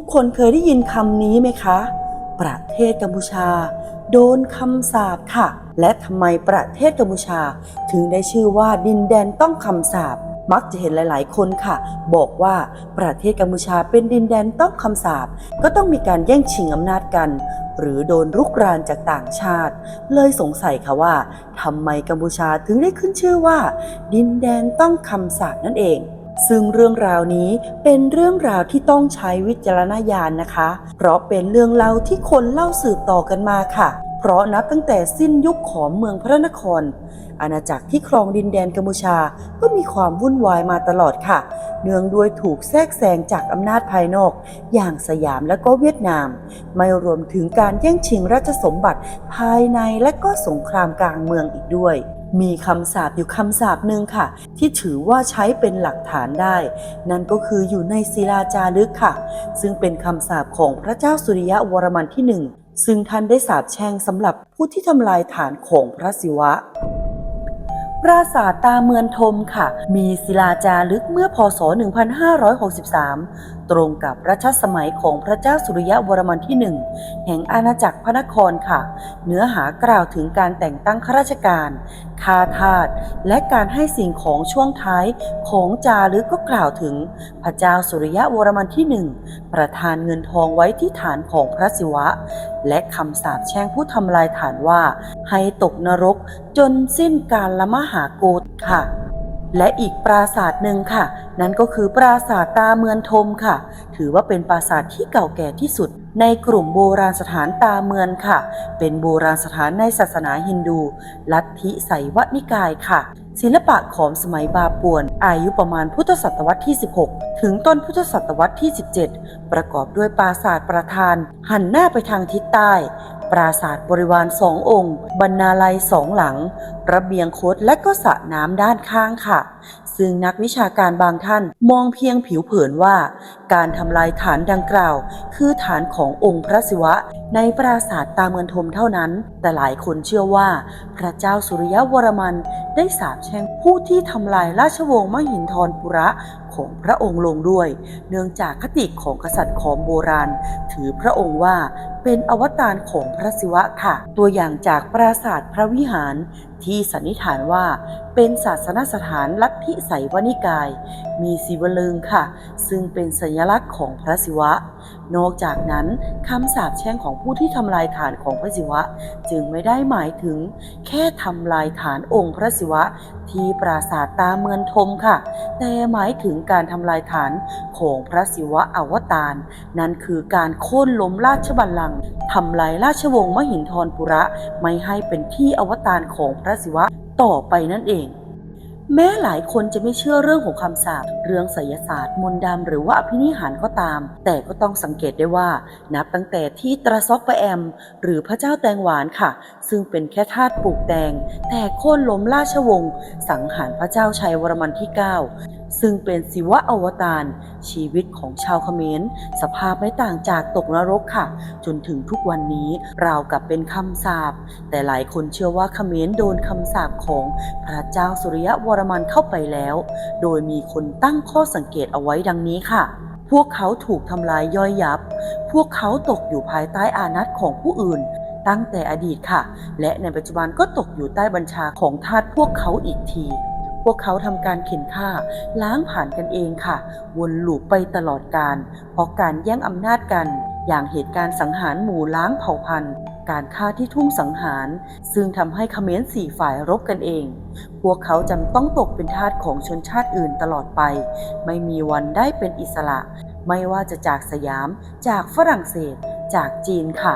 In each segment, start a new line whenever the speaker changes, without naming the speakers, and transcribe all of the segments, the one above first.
ทุกคนเคยได้ยินคำนี้ไหมคะ ประเทศกัมพูชา โดนคำสาปค่ะ และทำไมประเทศกัมพูชา ถึงได้ชื่อว่าดินแดนต้องคำสาปมักจะเห็นหลาย ๆ คนค่ะ บอกว่าประเทศกัมพูชาเป็นดินแดนต้องคำสาปก็ต้องมีการแย่งชิงอำนาจกัน หรือโดนรุกรานจากต่างชาติ เลยสงสัยค่ะว่าทำไมกัมพูชาถึงได้ขึ้นชื่อว่า ดินแดนต้องคำสาปนั่นเอง ซึ่งเรื่องราวนี้เป็นเรื่องราวที่ต้องใช้วิจารณญาณนะคะ เพราะเป็นเรื่องเล่าที่คนเล่าสืบต่อกันมาค่ะ เพราะนับตั้งแต่สิ้นยุคของเมืองพระนคร อาณาจักรที่ครองดินแดนกัมพูชาก็มีความวุ่นวายมาตลอดค่ะ เนื่องด้วยถูกแทรกแซงจากอำนาจภายนอก อย่างสยามและก็เวียดนาม ไม่รวมถึงการแย่งชิงราชสมบัติภายในและก็สงครามกลางเมืองอีกด้วย มีคำสาปอยู่คำสาปหนึ่งค่ะ ที่ถือว่าใช้เป็นหลักฐานได้ นั่นก็คืออยู่ในศิลาจารึกค่ะ ซึ่งเป็นคำสาปของพระเจ้าสุริยะวรมันที่หนึ่งซึ่งท่านได้สาปแช่งสำหรับผู้ที่ทำลายฐานของพระศิวะปราสาทตาเมือนทมค่ะ มีศิลาจารึกเมื่อพศ1563 ตรงกับรัชสมัยของพระเจ้าสุริยะวรมันที่หนึ่งแห่งอาณาจักรพระนครค่ะ เนื้อหากล่าวถึงการแต่งตั้งข้าราชการคาทาสและการให้สิ่งของช่วงท้ายของจารึกก็กล่าวถึง พระเจ้าสุริยะวรมันที่หนึ่งประทานเงินทองไว้ที่ฐานของพระศิวะ และคำสาปแช่งผู้ทำลายฐานว่า ให้ตกนรกจนสิ้นการละมหาโกฏค่ะ และอีกปราสาทหนึ่งค่ะ นั่นก็คือปราสาทตาเมือนทมค่ะ ถือว่าเป็นปราสาทที่เก่าแก่ที่สุด ในกลุ่มโบราณสถานตาเมือนค่ะ เป็นโบราณสถานในศาสนาฮินดู ลัทธิไสวนิกายค่ะ ศิลปะของสมัยบาปวน อายุประมาณพุทธศตวรรษที่ 16 ถึงต้นพุทธศตวรรษที่ 17 ประกอบด้วยปราสาทประธาน หันหน้าไปทางทิศใต้ ปราสาทบริวารสององค์ บรรณาลัยสองหลัง ระเบียงโคดและก็สระน้ำด้านข้างค่ะ ซึ่งนักวิชาการบางท่านมองเพียงผิวเผินว่า การทำลายฐานดังกล่าว คือฐานขององค์พระศิวะ ในปราสาทตาเมือนทมเท่านั้น แต่หลายคนเชื่อว่า พระเจ้าสุริยวรมันได้สาปแช่งผู้ที่ทำลายราชวงศ์มหินทรปุระของพระองค์ลงด้วย เนื่องจากคติของกษัตริย์ของโบราณ ถือพระองค์ว่าเป็นอวตารของพระศิวะค่ะ ตัวอย่างจากปราสาทพระวิหารที่สันนิษฐานว่าเป็นศาสนสถานลัทธิไสยวนิกาย มีศิวลึงค่ะ ซึ่งเป็นสัญลักษณ์ของพระศิวะ นอกจากนั้นคำสาปแช่งของผู้ที่ทำลายฐานของพระศิวะ จึงไม่ได้หมายถึง แค่ทำลายฐานองค์พระศิวะ ที่ปราสาทตาเมือนทมค่ะ แต่หมายถึงการทำลายฐานของพระศิวะอวตารนั่นคือการโค่นล้มราชบัลลังก์ทำลายราชวงศ์มหินทรปุระ ไม่ให้เป็นที่อวตารของพระศิวะต่อไปนั่นเอง แม้หลายคนจะไม่เชื่อเรื่องของคำสาปเรื่องไสยศาสตร์ มนต์ดำหรือว่าอภินิหารก็ตาม แต่ก็ต้องสังเกตได้ว่า นับตั้งแต่ที่ตราซอกปะแอม หรือพระเจ้าแตงหวานค่ะ ซึ่งเป็นแค่ทาสปลูกแตง แต่โค่นล้มราชวงศ์สังหารพระเจ้าชัยวรมันที่ 9 ซึ่งเป็นศิวะอวตารชีวิตของชาวเขมร สภาพไม่ต่างจากตกนรกค่ะ จนถึงทุกวันนี้ราวกับเป็นคำสาปแต่หลายคนเชื่อว่าเขมรโดนคำสาปของพระเจ้าสุริยะวรมันเข้าไปแล้ว โดยมีคนตั้งข้อสังเกตเอาไว้ดังนี้ค่ะพวกเขาถูกทำลายย่อยยับ พวกเขาตกอยู่ภายใต้อานัตของผู้อื่น ตั้งแต่อดีตค่ะ และในปัจจุบันก็ตกอยู่ใต้บัญชาของทาสพวกเขาอีกที วกเขาทำการเข็นฆ่า ล้างผ่านกันเองค่ะ วนลูปไปตลอดการ เพราะการแย่งอำนาจกัน อย่างเหตุการณ์สังหารหมู่ล้างเผ่าพันธุ์การฆ่าที่ทุ่งสังหาร ซึ่งทำให้เขมรสี่ฝ่ายรบกันเอง พวกเขาจำต้องตกเป็นทาสของชนชาติอื่นตลอดไป ไม่มีวันได้เป็นอิสระ ไม่ว่าจะจากสยาม จากฝรั่งเศส จากจีนค่ะ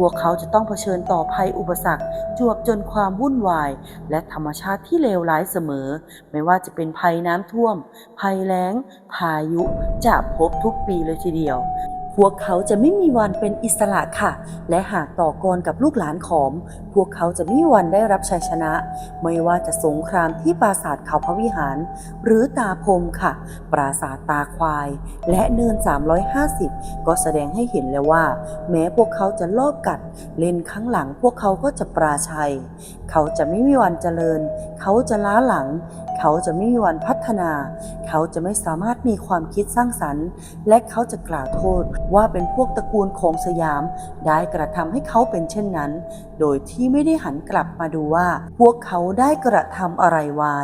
พวกเขาจะต้องเผชิญต่อภัยอุปสรรค จวบจนความวุ่นวาย และธรรมชาติที่เลวร้ายเสมอ ไม่ว่าจะเป็นภัยน้ำท่วม ภัยแล้ง พายุ จะพบทุกปีเลยทีเดียว พวกเขาจะไม่มีวันเป็นอิสระค่ะ และหากต่อกรกับลูกหลานขอม พวกเขาจะไม่มีวันได้รับชัยชนะ ไม่ว่าจะสงครามที่ปราสาทเขาพระวิหาร หรือตาพรมค่ะ ปราสาทตาควาย และเนิน 350 ก็แสดงให้เห็นแล้วว่า แม้พวกเขาจะลอบกัด เล่นข้างหลังพวกเขาก็จะปราชัย เขาจะไม่มีวันเจริญ เขาจะล้าหลัง เขาจะไม่มีวันพัฒนา เขาจะไม่สามารถมีความคิดสร้างสรรค์ และเขาจะกล่าวโทษว่าเป็นพวกตระกูลของสยาม ได้กระทำให้เขาเป็นเช่นนั้น โดยที่ไม่ได้หันกลับมาดูว่า พวกเขาได้กระทำอะไรไว้